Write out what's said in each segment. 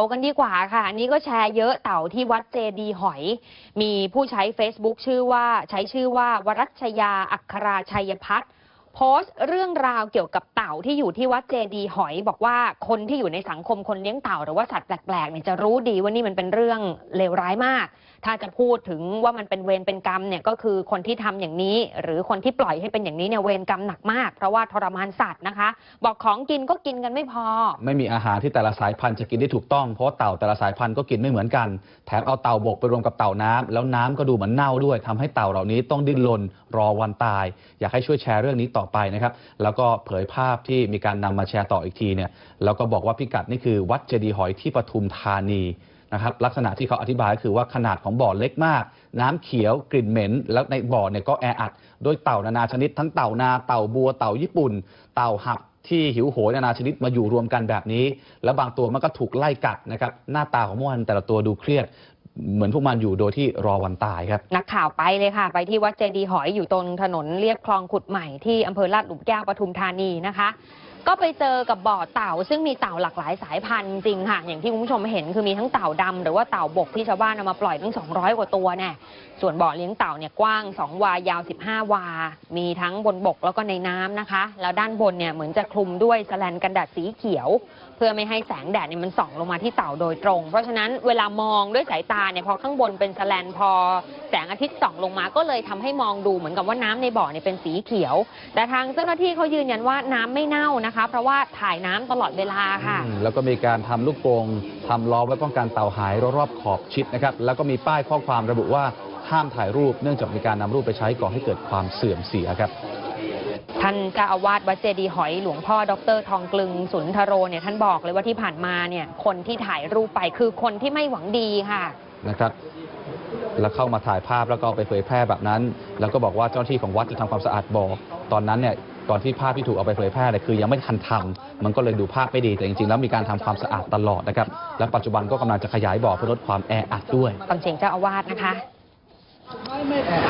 ากันดีกว่าค่ะ อันนี้ก็แชร์เยอะเต่าที่วัดเจดีหอย มีผู้ใช้ Facebook ชื่อว่าใช้ชื่อว่าวรัชยาอัคราชัยพัฒน์ โพสต์เรื่องราวเกี่ยวกับเต่าที่อยู่ที่วัดเจดีหอย บอกว่าคนที่อยู่ในสังคมคนเลี้ยงเต่าหรือว่าสัตว์แปลกๆเนี่ยจะรู้ดีว่านี่มันเป็นเรื่องเลวร้ายมาก ถ้าจะพูดถึงว่ามันเป็นเวรเป็นกรรมเนี่ยก็คือคนที่ทำอย่างนี้ หรือคนที่ปล่อยให้เป็นอย่างนี้เนี่ยเวรกรรมหนักมาก เพราะว่าทรมานสัตว์นะคะ บอกของกินก็กินกันไม่พอ ไม่มีอาหารที่แต่ละสายพันธุ์จะกินได้ถูกต้องเพราะเต่าแต่ละสายพันธุ์ก็กินไม่เหมือนกัน แถมเอาเต่าบกไปรวมกับเต่าน้ำแล้วน้ำก็ดูเหมือนเน่าด้วยทำให้เต่าเหล่านี้ต้องดิ้นรนรอวันตาย อยากให้ช่วยแชร์เรื่องนี้ต่อ่อไปนะครับ แล้วก็เผยภาพที่มีการนำมาแชร์ต่ออีกทีเนี่ยแล้วก็บอกว่าพิกัดนี่คือวัดเจดีย์หอยที่ปทุมธานีนะครับลักษณะที่เขาอธิบายก็คือว่าขนาดของบ่อเล็กมาก น้ำเขียวกลิ่นเหม็น แล้วในบ่อเนี่ยก็แออัดโดยเต่านานาชนิด ทั้งเต่านาเต่าบัวเต่าญี่ปุ่น เต่าหับที่หิวโหยนานาชนิดมาอยู่รวมกันแบบนี้ แล้วบางตัวมันก็ถูกไล่กัดนะครับหน้าตาของพวกมันแต่ละตัวดูเครียด เหมือนพวกมันอยู่โดยที่รอวันตายครับ นักข่าวไปเลยค่ะ ไปที่วัดเจดีหอยอยู่ตรงถนนเรียบคลองขุดใหม่ที่อำเภอลาดหลุมแก้วปทุมธานีนะคะ ก็ไปเจอกับบ่อเต่า ซึ่งมีเต่าหลากหลายสายพันธุ์จริงค่ะ อย่างที่คุณผู้ชมเห็นคือมีทั้งเต่าดำหรือว่าเต่าบกที่ชาวบ้านเอามาปล่อยตั้ง 200 กว่าตัวแน่ส่วนบ่อเลี้ยงเต่าเนี่ยกว้าง 2 วายาว 15 วา มีทั้งบนบกแล้วก็ในน้ำนะคะ แล้วด้านบนเนี่ยเหมือนจะคลุมด้วยสแลนกันแดดสีเขียว เพื่อไม่ให้แสงแดดเนี่ยมันส่องลงมาที่เต่าโดยตรง เพราะฉะนั้นเวลามองด้วยสายตาเนี่ยพอข้างบนเป็นสแลนพอ แสงอาทิตย์ส่องลงมาก็เลยทำให้มองดูเหมือนกับว่าน้ำในบ่อเนี่ยเป็นสีเขียว แต่ทางเจ้าหน้าที่เขายืนยันว่าน้ำไม่เน่านะคะ เพราะว่าถ่ายน้ำตลอดเวลาค่ะ อืมแล้วก็มีการทำลูกโป่งทำล้อมไว้ป้องกันเต่าหายรอบๆขอบชิดนะครับ แล้วก็มีป้ายข้อความระบุว่าห้ามถ่ายรูปเนื่องจากมีการนำรูปไปใช้ก่อให้เกิดความเสื่อมเสียครับ ท่านเจ้าอาวาสวัดเจดีย์หอยหลวงพ่อดรทองกลึงสุนทโรเนี่ยท่านบอกเลยว่าที่ผ่านมาเนี่ยคนที่ถ่ายรูปไปคือคนที่ไม่หวังดีค่ะ นะครับแล้วเข้ามาถ่ายภาพแล้วก็เอาไปเผยแพร่แบบนั้น แล้วก็บอกว่าเจ้าหน้าที่ของวัดจะทำความสะอาดบ่อตอนนั้นเนี่ย ตอนที่ภาพที่ถูกเอาไปเผยแพร่เนี่ยคือยังไม่ทันทำมันก็เลยดูภาพไม่ดีแต่จริงๆ แล้วมีการทำความสะอาดตลอดนะครับ และปัจจุบันก็กำลังจะขยายบ่อเพื่อลดความแออัดด้วยฟังเสียงเจ้าอาวาสนะคะ ไม่ไม่แอบ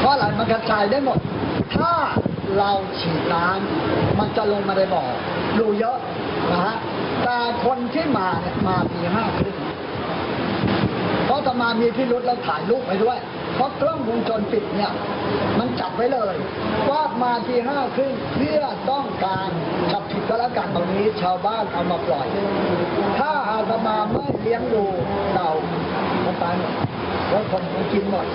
เพราะอะไรมันกระจายได้หมด ถ้าเราฉีดน้ำมันจะลงมาในบ่อดูเยอะนะฮะแต่คนที่มาเนี่ยมาปีห้าครึ่งเพราะจะมามีพิรุษแล้วถ่ายรูปไปด้วย เพราะกล้องวงจรปิดเนี่ยมันจับไว้เลย ว่ามาทีห้าครึ่งเพื่อต้องการจับผิดก็แล้วกันตรงนี้ชาวบ้านเอามาปล่อย ถ้าอาตมาไม่เลี้ยงดูเต่ามันตายหมดแล้วคนมันกินหมด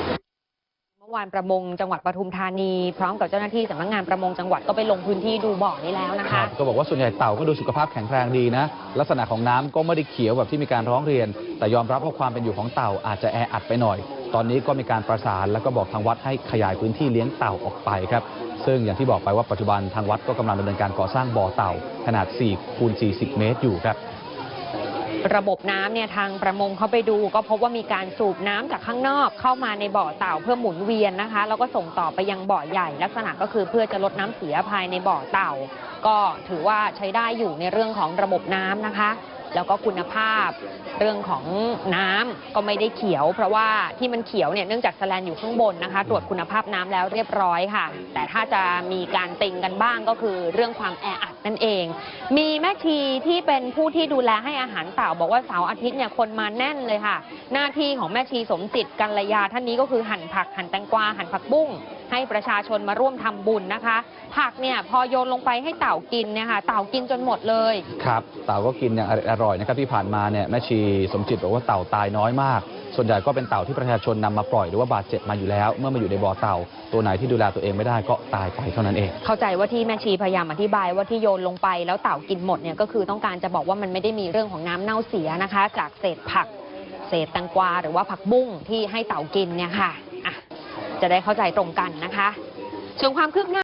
เมื่อวานประมงจังหวัดปทุมธานี พร้อมกับเจ้าหน้าที่สำนักงานประมงจังหวัดก็ไปลงพื้นที่ดูบ่อนี้แล้วนะครัคะบก็บอกว่าส่วนใหญ่เต่าก็ดูสุขภาพแข็งแรงดีนะ ลักษณะของน้ำก็ไม่ได้เขียวแบบที่มีการร้องเรียน แต่ยอมรับว่าความเป็นอยู่ของเต่าอาจจะแออัดไปหน่อย ตอนนี้ก็มีการประสานแล้วก็บอกทางวัดให้ขยายพื้นที่เลี้ยงเต่าออกไปครับ ซึ่งอย่างที่บอกไปว่าปัจจุบันทางวัดก็กำลังดำเนินการก่อสร้างบ่อเต่า ขนาด4คูณ40 เมตรอยู่ครับระบบน้ำเนี่ยทางประมงเขาไปดู ก็พบว่ามีการสูบน้ำจากข้างนอกเข้ามาในบ่อเต่าเพื่อหมุนเวียนนะคะ แล้วก็ส่งต่อไปยังบ่อใหญ่ลักษณะก็คือเพื่อจะลดน้ำเสียภายในบ่อเต่า ก็ถือว่าใช้ได้อยู่ในเรื่องของระบบน้ำนะคะ แล้วก็คุณภาพเรื่องของน้ำก็ไม่ได้เขียว เพราะว่าที่มันเขียวเนี่ยเนื่องจากสแลนอยู่ข้างบนนะคะ ตรวจคุณภาพน้ำแล้วเรียบร้อยค่ะ แต่ถ้าจะมีการติงกันบ้างก็คือเรื่องความแออัดนั่นเอง มีแม่ชีที่เป็นผู้ที่ดูแลให้อาหารเต่า บอกว่าเสาร์อาทิตย์เนี่ยคนมาแน่นเลยค่ะ หน้าที่ของแม่ชีสมจิตกัลยาท่านนี้ก็คือหั่นผักหั่นแตงกวาหั่นผักบุ้ง ให้ประชาชนมาร่วมทำบุญนะคะ ผักเนี่ยพอโยนลงไปให้เต่ากินเนี่ยค่ะเต่ากินจนหมดเลยครับเต่าก็กินอย่างอร่อยนะครับที่ผ่านมาเนี่ยแม่ชีสมจิตบอกว่าเต่าตายน้อยมาก ส่วนใหญ่ก็เป็นเต่าที่ประชาชนนำมาปล่อยหรือว่าบาดเจ็บมาอยู่แล้ว เมื่อมาอยู่ในบ่อเต่า ตัวไหนที่ดูแลตัวเองไม่ได้ก็ตายไปเท่านั้นเอง เข้าใจว่าที่แม่ชีพยายามอธิบายว่าที่โยนลงไปแล้วเต่ากินหมดเนี่ยก็คือต้องการจะบอกว่ามันไม่ได้มีเรื่องของน้ำเน่าเสียนะคะ จากเศษผัก เศษแตงกวาหรือว่าผักบุ้งที่ให้เต่ากินเนี่ยค่ะอะ จะได้เข้าใจตรงกันนะคะส่วนความคืบหน้า